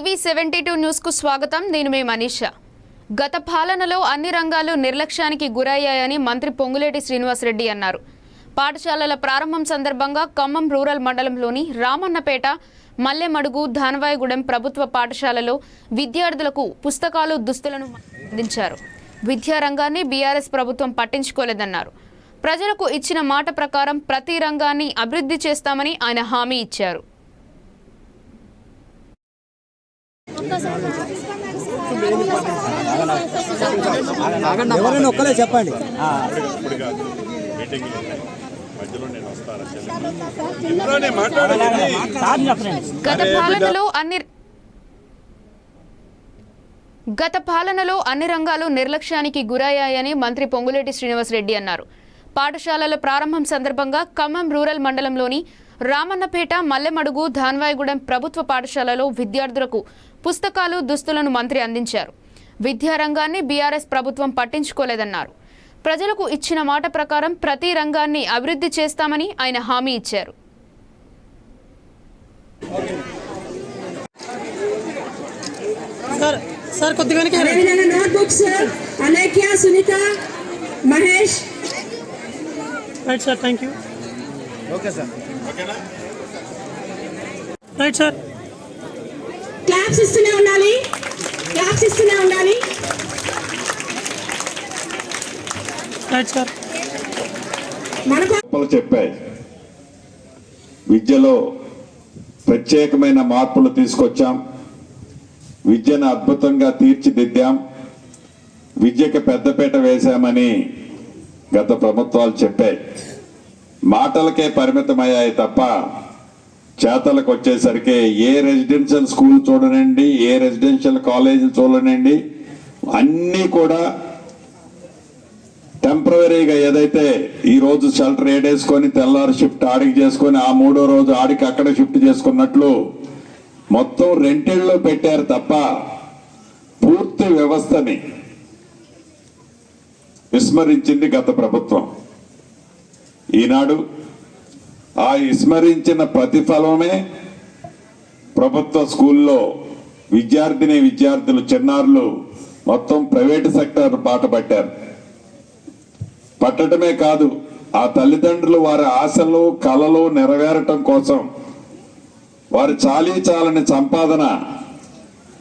TV seventy two న్యూస్కు స్వాగతం. నేను మీ మనీష. గత పాలనలో అన్ని రంగాలు నిర్లక్ష్యానికి గురయ్యాయని మంత్రి పొంగులేటి శ్రీనివాసరెడ్డి అన్నారు. పాఠశాలల ప్రారంభం సందర్భంగా ఖమ్మం రూరల్ మండలంలోని రామన్నపేట మల్లెమడుగు ధానవాయగూడెం ప్రభుత్వ పాఠశాలలో విద్యార్థులకు పుస్తకాలు దుస్తులను అందించారు. విద్యారంగాన్ని బీఆర్ఎస్ ప్రభుత్వం పట్టించుకోలేదన్నారు. ప్రజలకు ఇచ్చిన మాట ప్రకారం ప్రతి రంగాన్ని అభివృద్ధి చేస్తామని ఆయన హామీ ఇచ్చారు. ఎవరైనా ఒక్కలే చెప్పండి. గత పాలనలో అన్ని గత పాలనలో అన్ని రంగాలు నిర్లక్ష్యానికి గురయ్యాయని మంత్రి పొంగులేటి శ్రీనివాసరెడ్డి అన్నారు. పాఠశాలల ప్రారంభం సందర్భంగా ఖమ్మం రూరల్ మండలంలోని రామన్నపేట మల్లెమడుగు ధాన్వాయగూడెం ప్రభుత్వ పాఠశాలలో విద్యార్థులకు పుస్తకాలు దుస్తులను మంత్రి అందించారు. విద్యారంగాన్ని బీఆర్ఎస్ ప్రభుత్వం పట్టించుకోలేదన్నారు. ప్రజలకు ఇచ్చిన మాట ప్రకారం ప్రతి రంగాన్ని అభివృద్ధి చేస్తామని ఆయన హామీ ఇచ్చారు. Sir Alekhya Sunitha Mahesh. Right thank you okay sir right sir claps ఇస్తూనే ఉండాలి. క్లాప్స్ ఇస్తూనే ఉండాలి. రైట్ సార్ చెప్పాయి. విద్యలో ప్రత్యేకమైన మార్పులు తీసుకొచ్చాం. విద్యను అద్భుతంగా తీర్చిదిద్దాం. విద్యకి పెద్దపీట వేశామని గత ప్రభుత్వాలు చెప్పాయి. మాటలకే పరిమితమయ్యాయి తప్ప చేతలకు వచ్చేసరికి ఏ రెసిడెన్షియల్ స్కూల్ చూడనండి ఏ రెసిడెన్షియల్ కాలేజ్ చూడనండి అన్నీ కూడా టెంపరీగా ఏదైతే ఈ రోజు షెల్టర్ ఏడేసుకొని తెల్లారి షిఫ్ట్ ఆడికి చేసుకొని ఆ మూడో రోజు ఆడికి అక్కడ షిఫ్ట్ చేసుకున్నట్లు మొత్తం రెంటేళ్ళలో పెట్టారు తప్ప పూర్తి వ్యవస్థని విస్మరించింది గత ప్రభుత్వం. ఈనాడు ఆ విస్మరించిన ప్రతిఫలమే ప్రభుత్వ స్కూల్లో విద్యార్థిని విద్యార్థులు చిన్నారులు మొత్తం ప్రైవేటు సెక్టర్ బాట పట్టారు. పట్టడమే కాదు ఆ తల్లిదండ్రులు వారి ఆశలు కళలు నెరవేరటం కోసం వారి చాలీ చాలని సంపాదన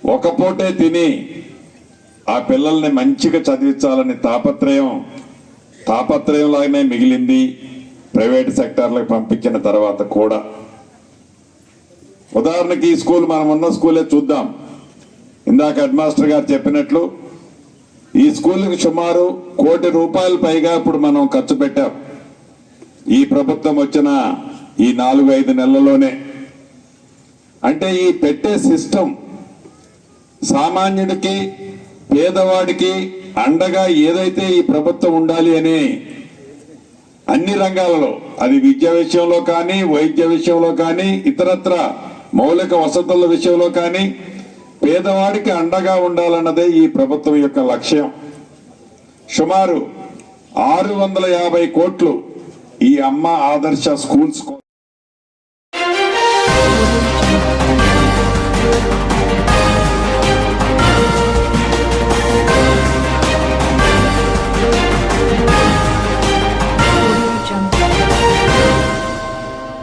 ఒక పూటే తిని ఆ పిల్లల్ని మంచిగా చదివించాలని తాపత్రయం తాపత్రయంలాగానే మిగిలింది. ప్రైవేట్ సెక్టార్లకు పంపించిన తర్వాత కూడా. ఉదాహరణకి ఈ స్కూల్ మనం ఉన్న స్కూలే చూద్దాం. ఇందాక హెడ్ మాస్టర్ గారు చెప్పినట్లు ఈ స్కూల్కి సుమారు కోటి రూపాయల పైగా ఇప్పుడు మనం ఖర్చు పెట్టాం. ఈ ప్రభుత్వం వచ్చిన ఈ నాలుగు ఐదు నెలల్లోనే. అంటే ఈ పెట్టే సిస్టమ్ సామాన్యుడికి పేదవాడికి అండగా ఏదైతే ఈ ప్రభుత్వం ఉండాలి అని అన్ని రంగాలలో అది విద్య విషయంలో కానీ వైద్య విషయంలో కానీ ఇతరత్ర మౌలిక వసతుల విషయంలో కానీ పేదవాడికి అండగా ఉండాలన్నదే ఈ ప్రభుత్వం యొక్క లక్ష్యం. సుమారు ఆరు వందల యాభై కోట్లు ఈ అమ్మ ఆదర్శ స్కూల్స్